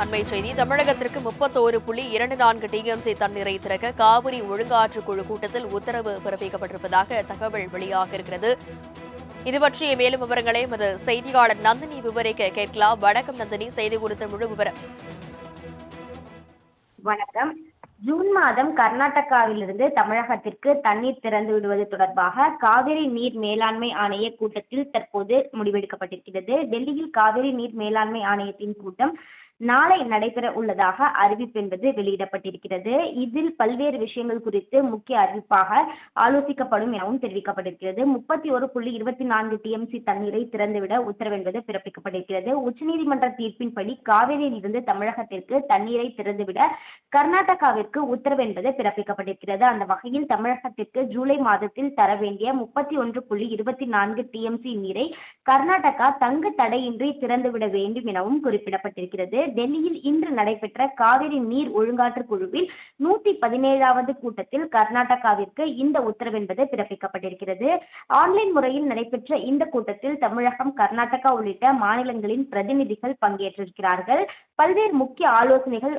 அண்மை செய்தி. தமிழகத்திற்கு முப்பத்தோரு புள்ளி இரண்டு நான்கு டிஎம்சி தண்ணீரை திறக்க காவிரி ஒழுங்காற்று குழு கூட்டத்தில் உத்தரவு பிறப்பிக்கப்பட்டிருப்பதாக தகவல் வெளியாக இருக்கிறது. இது பற்றிய மேலும் விவரங்களை எமது செய்தியாளர் நந்தினி விவரிக்க கேட்கலாம். வணக்கம் நந்தினி. செய்தி குறித்த முழு விவரம். வணக்கம். ஜூன் மாதம் கர்நாடகாவிலிருந்து தமிழகத்திற்கு தண்ணீர் திறந்து விடுவது தொடர்பாக காவிரி நீர் மேலாண்மை ஆணைய கூட்டத்தில் தற்போது முடிவெடுக்கப்பட்டிருக்கிறது. டெல்லியில் காவிரி நீர் மேலாண்மை ஆணையத்தின் கூட்டம் நாளை நடைபெற உள்ளதாக அறிவிப்பு என்பது வெளியிடப்பட்டிருக்கிறது. இதில் பல்வேறு விஷயங்கள் குறித்து முக்கிய அறிவிப்பாக ஆலோசிக்கப்படும் எனவும் தெரிவிக்கப்பட்டிருக்கிறது. முப்பத்தி ஒரு புள்ளி இருபத்தி நான்கு டிஎம்சி தண்ணீரை திறந்துவிட உத்தரவு என்பது பிறப்பிக்கப்பட்டிருக்கிறது. உச்சநீதிமன்ற தீர்ப்பின்படி காவிரியில் இருந்து தமிழகத்திற்கு தண்ணீரை திறந்துவிட கர்நாடகாவிற்கு உத்தரவு என்பது பிறப்பிக்கப்பட்டிருக்கிறது. அந்த வகையில் தமிழகத்திற்கு ஜூலை மாதத்தில் தர வேண்டிய முப்பத்தி ஒன்று புள்ளி இருபத்தி நான்கு டிஎம்சி நீரை கர்நாடகா தங்கு தடையின்றி திறந்துவிட வேண்டும் எனவும் குறிப்பிடப்பட்டிருக்கிறது. டெல்லியில் இன்று நடைபெற்ற காவிரி நீர் ஒழுங்காற்று குழுவில் நூத்தி பதினேழாவது கூட்டத்தில் கர்நாடகாவிற்கு இந்த உத்தரவென்பது பிறப்பிக்கப்பட்டிருக்கிறது. ஆன்லைன் முறையில் நடைபெற்ற இந்த கூட்டத்தில் தமிழகம் கர்நாடகா உள்ளிட்ட மாநிலங்களின் பிரதிநிதிகள் பங்கேற்றிருக்கிறார்கள். பல்வேறு முக்கிய ஆலோசனைகள்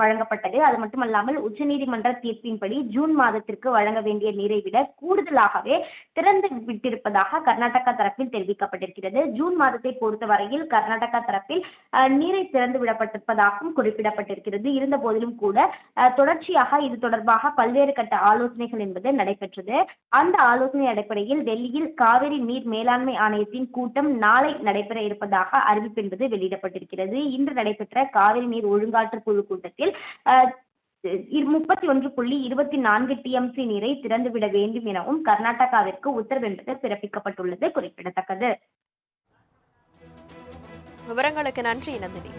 வழங்கப்பட்டது. அது மட்டுமல்லாமல் உச்சநீதிமன்ற தீர்ப்பின்படி ஜூன் மாதத்திற்கு வழங்க வேண்டிய நீரை விட கூடுதலாகவே திறந்து விட்டிருப்பதாக கர்நாடகா தரப்பில் தெரிவிக்கப்பட்டிருக்கிறது. ஜூன் மாதத்தை பொறுத்தவரையில் கர்நாடகா தரப்பில் நீரை திறந்து விடப்பட்டிருப்பதாகவும் குறிப்பிடப்பட்டிருக்கிறது. இருந்த போதிலும் கூட தொடர்ச்சியாக இது தொடர்பாக பல்வேறு கட்ட ஆலோசனைகள் என்பது நடைபெற்றது. அந்த ஆலோசனை அடிப்படையில் டெல்லியில் காவிரி நீர் மேலாண்மை ஆணையத்தின் கூட்டம் நாளை நடைபெற இருப்பதாக அறிவிப்பு என்பது வெளியிடப்பட்டிருக்கிறது. இன்று நடைபெற்ற காவிரி நீர் ஒழுங்காற்று குழு கூட்டத்தில் முப்பத்தி ஒன்று புள்ளி இருபத்தி நான்கு டிஎம்சி நீரை திறந்துவிட வேண்டும் எனவும் கர்நாடகாவிற்கு உத்தரவு என்பது பிறப்பிக்கப்பட்டுள்ளது குறிப்பிடத்தக்கது. விவரங்களுக்கு நன்றி நந்தினி.